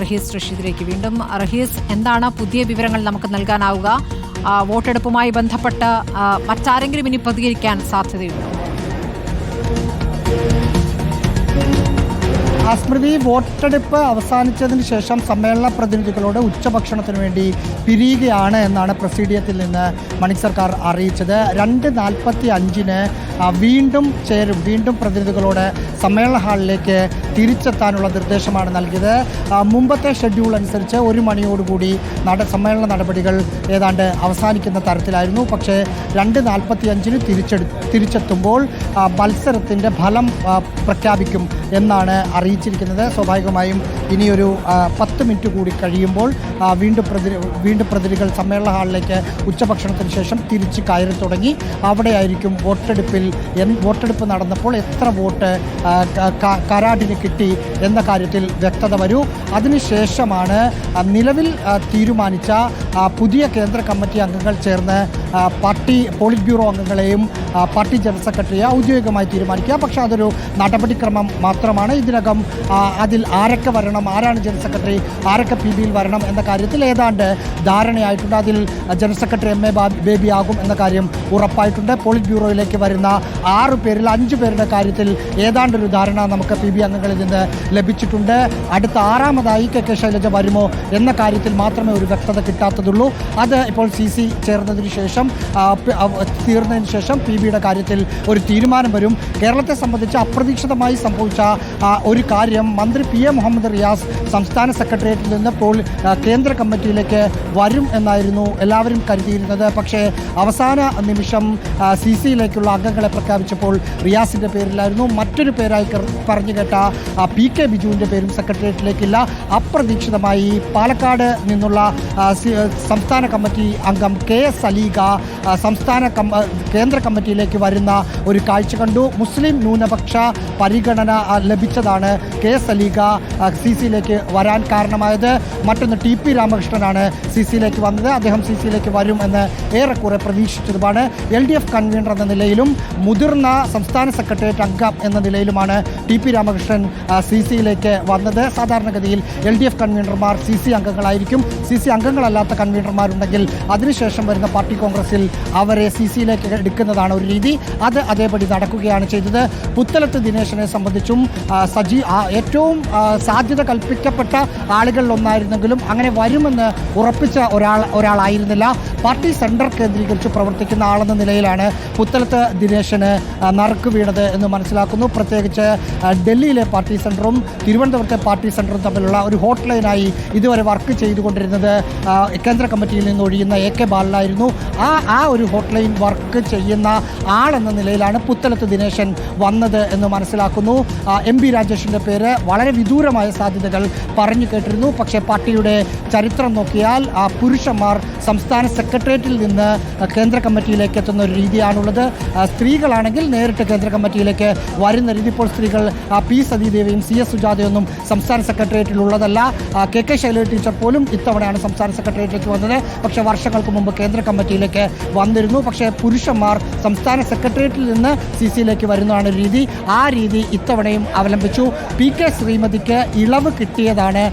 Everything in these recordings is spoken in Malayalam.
റഹീസ് റഷീദിലേക്ക് വീണ്ടും. റഹീസ് എന്താണ് പുതിയ വിവരങ്ങൾ നമുക്ക് നൽകാനാവുക? വോട്ടെടുപ്പുമായി ബന്ധപ്പെട്ട് മറ്റാരെങ്കിലും ഇനി പ്രതികരിക്കാൻ സാധ്യതയുണ്ടോ? സ്മൃതി വോട്ടെടുപ്പ് അവസാനിച്ചതിന് ശേഷം സമ്മേളന പ്രതിനിധികളോട് ഉച്ചഭക്ഷണത്തിന് വേണ്ടി പിരിയുകയാണ് എന്നാണ് പ്രസീഡിയത്തിൽ നിന്ന് മണി സർക്കാർ അറിയിച്ചത്. രണ്ട് നാൽപ്പത്തി അഞ്ചിന് വീണ്ടും ചേരും വീണ്ടും പ്രതിനിധികളോട് സമ്മേളന ഹാളിലേക്ക് തിരിച്ചെത്താനുള്ള നിർദ്ദേശമാണ് നൽകിയത്. മുമ്പത്തെ ഷെഡ്യൂൾ അനുസരിച്ച് ഒരു മണിയോടുകൂടി നട സമ്മേളന നടപടികൾ ഏതാണ്ട് അവസാനിക്കുന്ന തരത്തിലായിരുന്നു. പക്ഷേ രണ്ട് നാൽപ്പത്തി അഞ്ചിന് തിരിച്ചെടു തിരിച്ചെത്തുമ്പോൾ മത്സരത്തിന്റെ ഫലം പ്രഖ്യാപിക്കും എന്നാണ് അറിയിച്ചിരിക്കുന്നത്. സ്വാഭാവികമായും ഇനിയൊരു പത്ത് മിനിറ്റ് കൂടി കഴിയുമ്പോൾ വീണ്ടും പ്രതി വീണ്ടും പ്രതിനിധികൾ സമ്മേളന ഹാളിലേക്ക് ഉച്ചഭക്ഷണത്തിന് ശേഷം തിരിച്ച് കയറി തുടങ്ങി അവിടെയായിരിക്കും വോട്ടെടുപ്പിൽ വോട്ടെടുപ്പ് നടന്നപ്പോൾ എത്ര വോട്ട് കരാടിന് കിട്ടി എന്ന കാര്യത്തിൽ വ്യക്തത വരൂ. അതിനുശേഷമാണ് നിലവിൽ തീരുമാനിച്ച പുതിയ കേന്ദ്ര കമ്മിറ്റി അംഗങ്ങൾ ചേർന്ന് പാർട്ടി പോളിറ്റ് ബ്യൂറോ അംഗങ്ങളെയും പാർട്ടി ജനറൽ സെക്രട്ടറിയെ ഔദ്യോഗികമായി തീരുമാനിക്കുക. പക്ഷേ അതൊരു നടപടിക്രമം മാത്രമാണ്. ഇതിനകം അതിൽ ആരൊക്കെ വരണം ആരാണ് ജനറൽ സെക്രട്ടറി ആരൊക്കെ പി ബിയിൽ വരണം എന്ന കാര്യത്തിൽ ഏതാണ്ട് ധാരണയായിട്ടുണ്ട്. അതിൽ general secretary M A Baby ആകും എന്ന കാര്യം ഉറപ്പായിട്ടുണ്ട്. പോളിറ്റ് ബ്യൂറോയിലേക്ക് വരുന്ന ആറ് പേരിൽ അഞ്ച് പേരുടെ കാര്യത്തിൽ ഏതാണ്ടൊരു ധാരണ നമുക്ക് പി ബി അംഗങ്ങളിൽ നിന്ന് ലഭിച്ചിട്ടുണ്ട്. അടുത്ത ആറാമതായി കെ കെ ശൈലജ വരുമോ എന്ന കാര്യത്തിൽ മാത്രമേ ഒരു വ്യക്തത കിട്ടാത്തതുള്ളൂ. അത് ഇപ്പോൾ സി സി ചേർന്നതിന് ശേഷം പ- തീർന്നതിന് ശേഷം പി ബിയുടെ കാര്യത്തിൽ ഒരു തീരുമാനം വരും. കേരളത്തെ സംബന്ധിച്ച് അപ്രതീക്ഷിതമായി സംഭവിച്ച ഒരു കാര്യം മന്ത്രി പി എ മുഹമ്മദ് റിയാസ് സംസ്ഥാന സെക്രട്ടേറിയറ്റിൽ നിന്ന് പോൾ കേന്ദ്ര കമ്മിറ്റിയിലേക്ക് വരും എന്നായിരുന്നു എല്ലാവരും കരുതിയിരുന്നത്. പക്ഷേ അവസാന നിമിഷം സി സിയിലേക്കുള്ള അംഗങ്ങളെ പ്രഖ്യാപിച്ചപ്പോൾ റിയാസിന്റെ പേരിലായിരുന്നു. മറ്റൊരു പേരായി പറഞ്ഞു കേട്ട പി കെ ബിജുവിന്റെ പേരും സെക്രട്ടേറിയറ്റിലേക്കില്ല. അപ്രതീക്ഷിതമായി പാലക്കാട് നിന്നുള്ള സംസ്ഥാന കമ്മിറ്റി അംഗം കെ എസ് അലീഗ സംസ്ഥാന കേന്ദ്ര കമ്മിറ്റിയിലേക്ക് വരുന്ന ഒരു കാഴ്ച കണ്ടു. മുസ്ലിം ന്യൂനപക്ഷ പരിഗണന ലഭിച്ചതാണ്. കെ എസ് അലീഗ സി സിയിലേക്ക് വരാൻ കാരണമായത്. മറ്റൊന്ന് ടി പി രാമകൃഷ്ണനാണ് സി സിയിലേക്ക് വന്നത്. അദ്ദേഹം സി സിയിലേക്ക് വരും എന്ന് ഏറെക്കുറെ പ്രതീക്ഷിച്ചതുമാണ്. എൽ ഡി എഫ് കൺവീനർ എന്ന നിലയിലും മുതിർന്ന സംസ്ഥാന സെക്രട്ടേറിയറ്റ് അംഗം എന്ന നിലയിലുമാണ് ടി പി രാമകൃഷ്ണൻ സി സിയിലേക്ക് വന്നത്. സാധാരണഗതിയിൽ എൽ ഡി എഫ് കൺവീനർമാർ സി സി അംഗങ്ങളായിരിക്കും. സി സി അംഗങ്ങളല്ലാത്ത കൺവീനർമാരുണ്ടെങ്കിൽ അതിനുശേഷം വരുന്ന പാർട്ടി കോൺഗ്രസിൽ അവരെ സി സിയിലേക്ക് എടുക്കുന്നതാണ് ഒരു രീതി. അത് അതേപടി നടക്കുകയാണ് ചെയ്തത്. പുത്തലത്ത് ദിനേശനെ സംബന്ധിച്ചും സജി ഏറ്റവും സാധ്യത കൽപ്പിക്കപ്പെട്ട ആളുകളിലൊന്നായിരുന്നെങ്കിലും അങ്ങനെ വരുമെന്ന് ഉറപ്പിച്ച ഒരാൾ ഒരാളായിരുന്നില്ല. പാർട്ടി സെന്റർ കേന്ദ്രീകരിച്ച് പ്രവർത്തിക്കുന്ന ആളെന്ന നിലയിലാണ് പുത്തലത്ത് ദിനേശന് നറുക്ക് വീണത് എന്ന് മനസ്സിലാക്കുന്നു. പ്രത്യേകിച്ച് ഡൽഹിയിലെ പാർട്ടി സെന്ററും തിരുവനന്തപുരത്തെ പാർട്ടി സെന്ററും തമ്മിലുള്ള ഒരു ഹോട്ട് ലൈനായി ഇതുവരെ വർക്ക് ചെയ്തുകൊണ്ടിരുന്നത് കേന്ദ്ര കമ്മിറ്റിയിൽ നിന്ന് ഒഴിയുന്ന എ കെ ബാലനായിരുന്നു ആ ആ ഒരു ഹോട്ട്ലൈൻ വർക്ക് ചെയ്യുന്ന ആളെന്ന നിലയിലാണ് പുത്തലത്ത് ദിനേശൻ വന്നത് എന്ന് മനസ്സിലാക്കുന്നു. എം പി രാജേഷിന്റെ പേര് വളരെ വിദൂരമായ സാധ്യതകൾ പറഞ്ഞു കേട്ടിരുന്നു. പക്ഷേ പാർട്ടിയുടെ ചരിത്രം നോക്കിയാൽ ആ പുരുഷന്മാർ സംസ്ഥാന സെക്രട്ടേറിയറ്റിൽ നിന്ന് കേന്ദ്ര കമ്മിറ്റിയിലേക്ക് എത്തുന്ന ഒരു രീതിയാണുള്ളത്. സ്ത്രീകളാണെങ്കിൽ നേരിട്ട് കേന്ദ്ര കമ്മിറ്റിയിലേക്ക് വരുന്ന രീതി. ഇപ്പോൾ സ്ത്രീകൾ പി സതീദേവിയും സി എസ് സുജാതയൊന്നും സംസ്ഥാന സെക്രട്ടേറിയറ്റിൽ ഉള്ളതല്ല. കെ കെ ശൈലജ ടീച്ചർ പോലും ഇത്തവണയാണ് സംസ്ഥാന സെക്രട്ടേറിയറ്റിലേക്ക് വന്നത്. പക്ഷേ വർഷങ്ങൾക്ക് മുമ്പ് കേന്ദ്ര കമ്മിറ്റിയിലേക്ക് വന്നിരുന്നു. പക്ഷേ പുരുഷന്മാർ സംസ്ഥാന സെക്രട്ടേറിയറ്റിൽ നിന്ന് സി സിയിലേക്ക് വരുന്നതാണ് രീതി. ആ രീതി ഇത്തവണയും അവലംബിച്ചു. പി കെ ശ്രീമതിക്ക് ഇളവ് കിട്ടിയതാണ്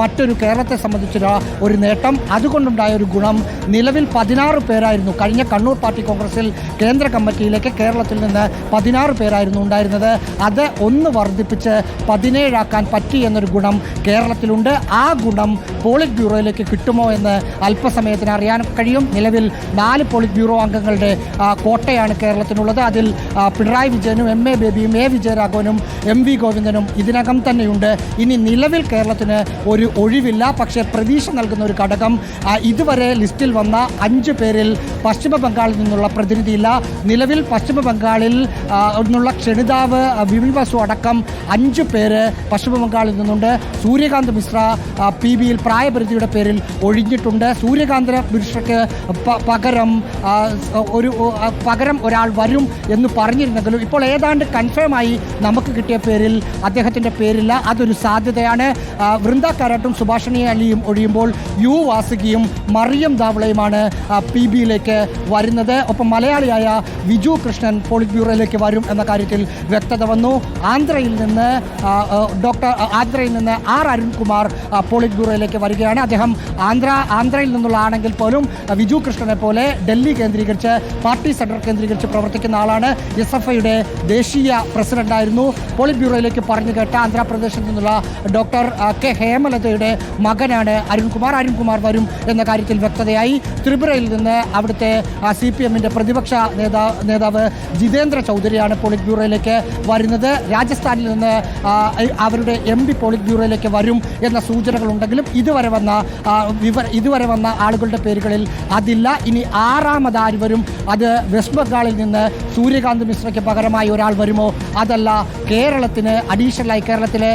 മറ്റൊരു കേരളത്തെ സംബന്ധിച്ചുള്ള ഒരു നേട്ടം. അതുകൊണ്ടുണ്ടായ ഒരു ഗുണം നിലവിൽ പതിനാറ് പേരായിരുന്നു. കഴിഞ്ഞ കണ്ണൂർ പാർട്ടി കോൺഗ്രസിൽ കേന്ദ്ര കമ്മിറ്റിയിലേക്ക് കേരളത്തിൽ നിന്ന് പതിനാറ് പേരായിരുന്നു ഉണ്ടായിരുന്നത്. അത് ഒന്ന് വർദ്ധിപ്പിച്ച് പതിനേഴാക്കാൻ പറ്റി എന്നൊരു ഗുണം കേരളത്തിലുണ്ട്. ആ ഗുണം പോളിറ്റ് ബ്യൂറോയിലേക്ക് കിട്ടുമോ എന്ന് അല്പസമയത്തിന് അറിയാൻ കഴിയും. നിലവിൽ നാല് പോളിറ്റ് ബ്യൂറോ അംഗങ്ങളുടെ കോട്ടയാണ് കേരളത്തിനുള്ളത്. അതിൽ പിണറായി വിജയനും എം എ ബേബിയും എ വിജയരാഘവനും എം വി ഗോവിന്ദനും ഇതിനകം തന്നെയുണ്ട്. ഇനി നിലവിൽ കേരളത്തിന് ഒരു ഒഴിവില്ല. പക്ഷേ പ്രതീക്ഷ നൽകുന്ന ഒരു ഘടകം ഇതുവരെ ലിസ്റ്റിൽ വന്ന അഞ്ച് പേരിൽ പശ്ചിമ ബംഗാളിൽ നിന്നുള്ള പ്രതിനിധിയില്ല. നിലവിൽ പശ്ചിമ ബംഗാളിൽ നിന്നുള്ള ക്ഷണിതാവ് വിപിൻ ബസു അടക്കം അഞ്ച് പേര് പശ്ചിമ ബംഗാളിൽ നിന്നുണ്ട്. സൂര്യകാന്ത് മിശ്ര പി ബിയിൽ പ്രായപരിധിയുടെ പേരിൽ ഒഴിഞ്ഞിട്ടുണ്ട്. സൂര്യകാന്ത പ- പകരം ഒരു പകരം ഒരാൾ വരും എന്ന് പറഞ്ഞിരുന്നെങ്കിലും ഇപ്പോൾ ഏതാണ്ട് കൺഫേം ആയി നമുക്ക് കിട്ടിയ പേരിൽ അദ്ദേഹത്തിന്റെ പേരില്ല. അതൊരു സാധ്യതയാണ്. വൃന്ദ കാരാട്ടും സുഭാഷിണി അലിയും ഒഴിയുമ്പോൾ യു വാസുകിയും മറിയം ദാവളയുമാണ് പി ബിയിലേക്ക് വരുന്നത്. ഒപ്പം മലയാളിയായ വിജു കൃഷ്ണൻ പോളിറ്റ് ബ്യൂറോയിലേക്ക് വരും എന്ന കാര്യത്തിൽ വ്യക്തത വന്നു. ആന്ധ്രയിൽ നിന്ന് ഡോക്ടർ ആന്ധ്രയിൽ നിന്ന് ആർ അരുൺകുമാർ പോളിറ്റ് ബ്യൂറോയിലേക്ക് വരികയാണ്. അദ്ദേഹം ആന്ധ്ര ആന്ധ്രയിൽ നിന്നുള്ള ആണെങ്കിൽ പോലും വിജു കൃഷ്ണനെ പോലെ ഡൽഹി കേന്ദ്രീകരിച്ച് പാർട്ടി സെന്റർ കേന്ദ്രീകരിച്ച് പ്രവർത്തിക്കുന്ന ആളാണ് എസ് എഫ് ഐയുടെ ദേശീയ പ്രസിഡന്റായിരുന്നു. പോളിറ്റ് ബ്യൂറോയിലേക്ക് പറഞ്ഞു കേട്ട ആന്ധ്രാപ്രദേശിൽ നിന്നുള്ള ഡോക്ടർ കെ ഹേമലതയുടെ മകനാണ് അരുൺകുമാർ. അരുൺകുമാർ വരും എന്ന കാര്യത്തിൽ വ്യക്തതയായി. ത്രിപുരയിൽ നിന്ന് അവിടുത്തെ സി പി എമ്മിന്റെ പ്രതിപക്ഷ നേതാ നേതാവ് ജിതേന്ദ്ര ചൗധരിയാണ് പോളിറ്റ് ബ്യൂറോയിലേക്ക് വരുന്നത്. രാജസ്ഥാനിൽ നിന്ന് അവരുടെ എം പി പോളിറ്റ് ബ്യൂറോയിലേക്ക് വരും എന്ന സൂചനകളുണ്ടെങ്കിലും ഇതുവരെ വന്ന ഇതുവരെ വന്ന ആളുകളുടെ പേരുകളിൽ അതില്ല. ഇനി ആറാമത് ആര് വരും അത് വെസ്റ്റ് ബംഗാളിൽ നിന്ന് സൂര്യകാന്ത് മിശ്രയ്ക്ക് പകരമായി ഒരാൾ വരുമോ? അതല്ല കേരളത്തിന് അഡീഷണലായി കേരളത്തിലെ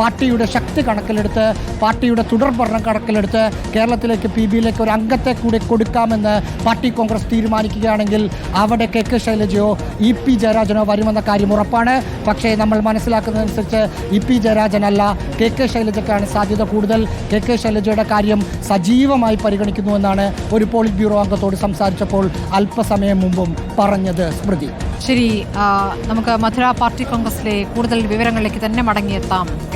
പാർട്ടിയുടെ ശക്തി കണക്കിലെടുത്ത് പാർട്ടിയുടെ തുടർ തുടർഭരണം കണക്കിലെടുത്ത് കേരളത്തിലേക്ക് പി ബിയിലേക്ക് ഒരു അംഗത്തെ കൂടി കൊടുക്കാമെന്ന് പാർട്ടി കോൺഗ്രസ് തീരുമാനിക്കുകയാണെങ്കിൽ അവിടെ കെ കെ ശൈലജയോ ഇ പി ജയരാജനോ വരുമെന്ന കാര്യം ഉറപ്പാണ്. പക്ഷേ നമ്മൾ മനസ്സിലാക്കുന്നതനുസരിച്ച് ഇ പി ജയരാജനല്ല കെ കെ ശൈലജയ്ക്കാണ് സാധ്യത കൂടുതൽ. കെ കെ ശൈലജയുടെ കാര്യം സജീവമായി പരിഗണിക്കുന്നുവെന്നാണ് ഒരു പോളിറ്റ് ബ്യൂറോ അംഗത്തോട് സംസാരിച്ചപ്പോൾ അല്പസമയം മുമ്പും പറഞ്ഞത് സ്മൃതി. ശരി നമുക്ക് മധുര പാർട്ടി കോൺഗ്രസിലെ കൂടുതൽ വിവരങ്ങളിലേക്ക് തന്നെ മടങ്ങിയെത്താം.